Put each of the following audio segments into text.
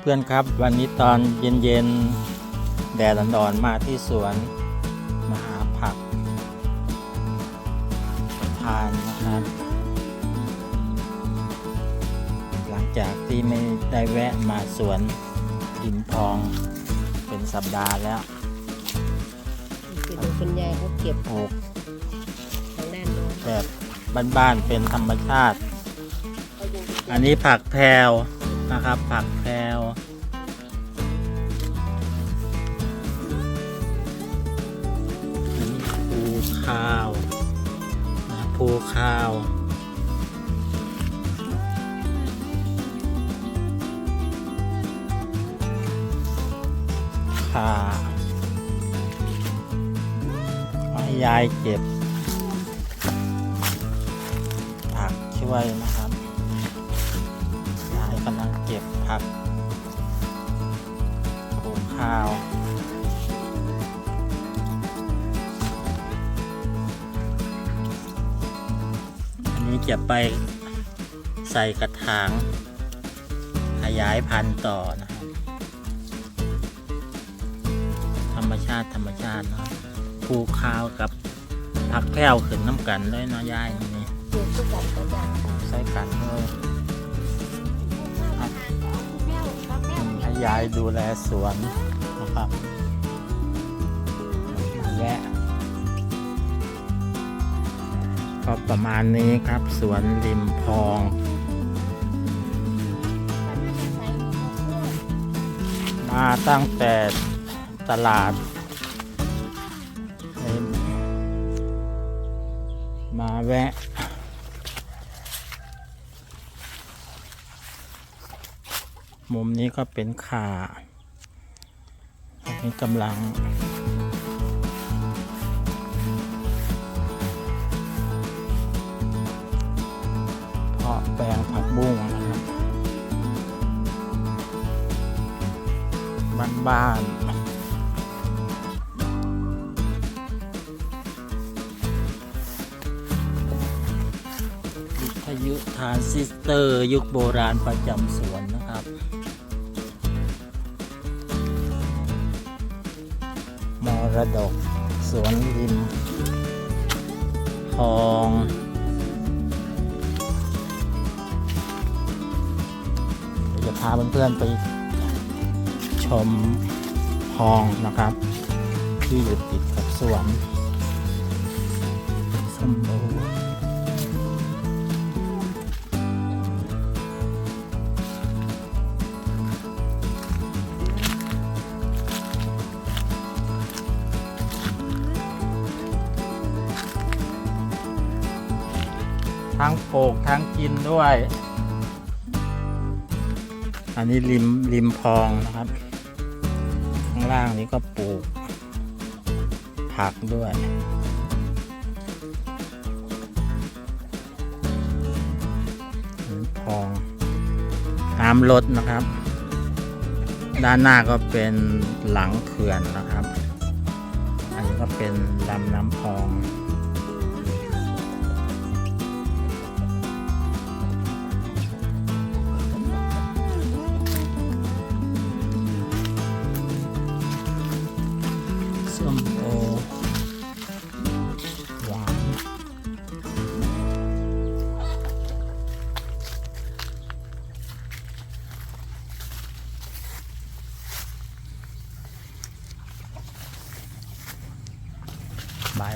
เพื่อนๆครับ วันนี้ตอนเย็นๆแดดร้อนๆมาที่สวนมาหาผักทานนะครับ หลังจากที่ไม่ได้แวะมาสวนดินทองเป็นสัปดาห์แล้วคือดูคุณยายเขาเก็บปลูกทางด้านโน้นแบบบ้านๆเป็นธรรมชาติ อันนี้ผักแพรว นะครับ ผักแพรวอันนี้ภูข้าวนะภูข้าวค่ะให้ยายเก็บผักช่วยนะครับ งเก็บผักปลูกข้าวอันนี้จะไปใส่กระถางขยายพันธุ์ต่อนะครับธรรมชาติธรรมชาติเนาะปลูกข้าวกับผักแพรวขึ้นน้ำกันด้วยเนาะยายนี่ปลูกทุกกันก็ได้ใส่กันเลย ให้ยายดูแลสวนนะครับแวะก็ประมาณนี้ครับสวนริมคลองมาตั้งแต่ตลาดมมาแวะ มุมนี้ก็เป็นขาอันนี้กำลัง เพาะแปลงผักบุ้งนะครับบ้านบ้านวิทยุทานซิสเตอร์ ยุคโบราณประจำสวนนะครับ รดก สวนริมคลอง จะพาเพื่อนๆไปชมคลองนะครับ ที่อยู่ติดกับสวนสมบูรณ์ ทั้งปลูกทั้งกินด้วย อันนี้ริมริมคลองนะครับ ข้างล่างนี้ก็ปลูก ผักด้วยริมคลองน้ำลดนะครับ ด้านหน้าก็เป็นหลังเขื่อนนะครับ อันนี้ก็เป็นลำน้ำพอง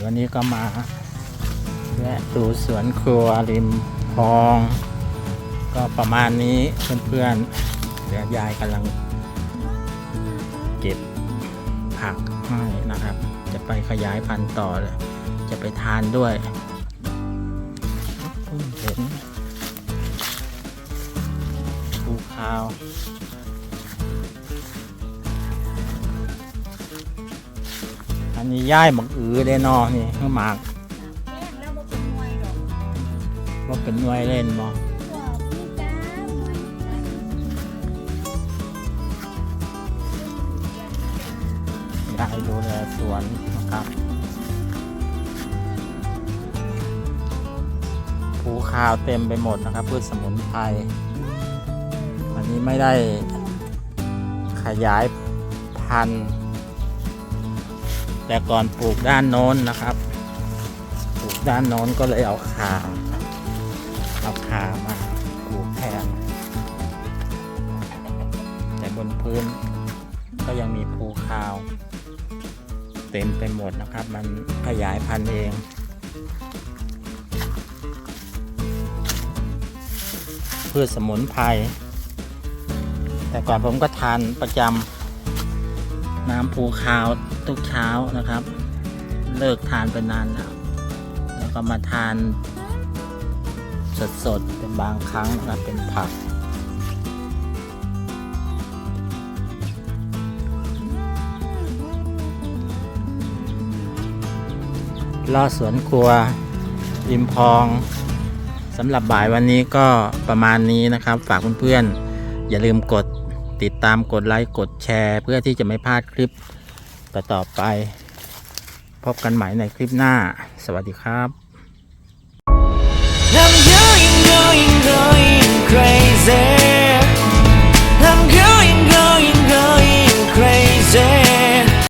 วันนี้ก็มาแวะดูสวนครัวริมคลอง ก็ประมาณนี้เพื่อนๆเดี๋ยวยายกำลังเก็บผักให้นะครับ จะไปขยายพันธุ์ต่อเลยจะไปทานด้วยเห็นภูเขา อันนี้ย่ายหมักอือได้นอนี่ข้าหมากแม่แล้วบ่เป็นหน่วยดอกว่าเป็นหน่วยเล่นมอนี่ยายดูแลสวนนะครับภูข้าวเต็มไปหมดนะครับพืชสมุนไพรอันนี้ไม่ได้ขยายพันธุ์ แต่ก่อนปลูกด้านโน้นนะครับ ปลูกด้านโน้นก็เลยเอาขาเอาขามาปลูกแทน แต่บนพื้นก็ยังมีภูคาว เต็มไปหมดนะครับ มันขยายพันธุ์เองพืชสมุนไพรแต่ก่อนผมก็ทานประจำ น้ำภูคาวทุกเช้านะครับ เลิกทานไปนานแล้วแล้วก็มาทานสดๆเป็นบางครั้งนะเป็นผักลอดสวนครัวริมพองสำหรับบ่ายวันนี้ก็ประมาณนี้นะครับ ฝากเพื่อนๆอย่าลืมกด ติดตามกดไลค์กดแชร์ เพื่อที่จะไม่พลาดคลิปต่อๆไป พบกันใหม่ในคลิปหน้า สวัสดีครับ I'm going, going, going crazy.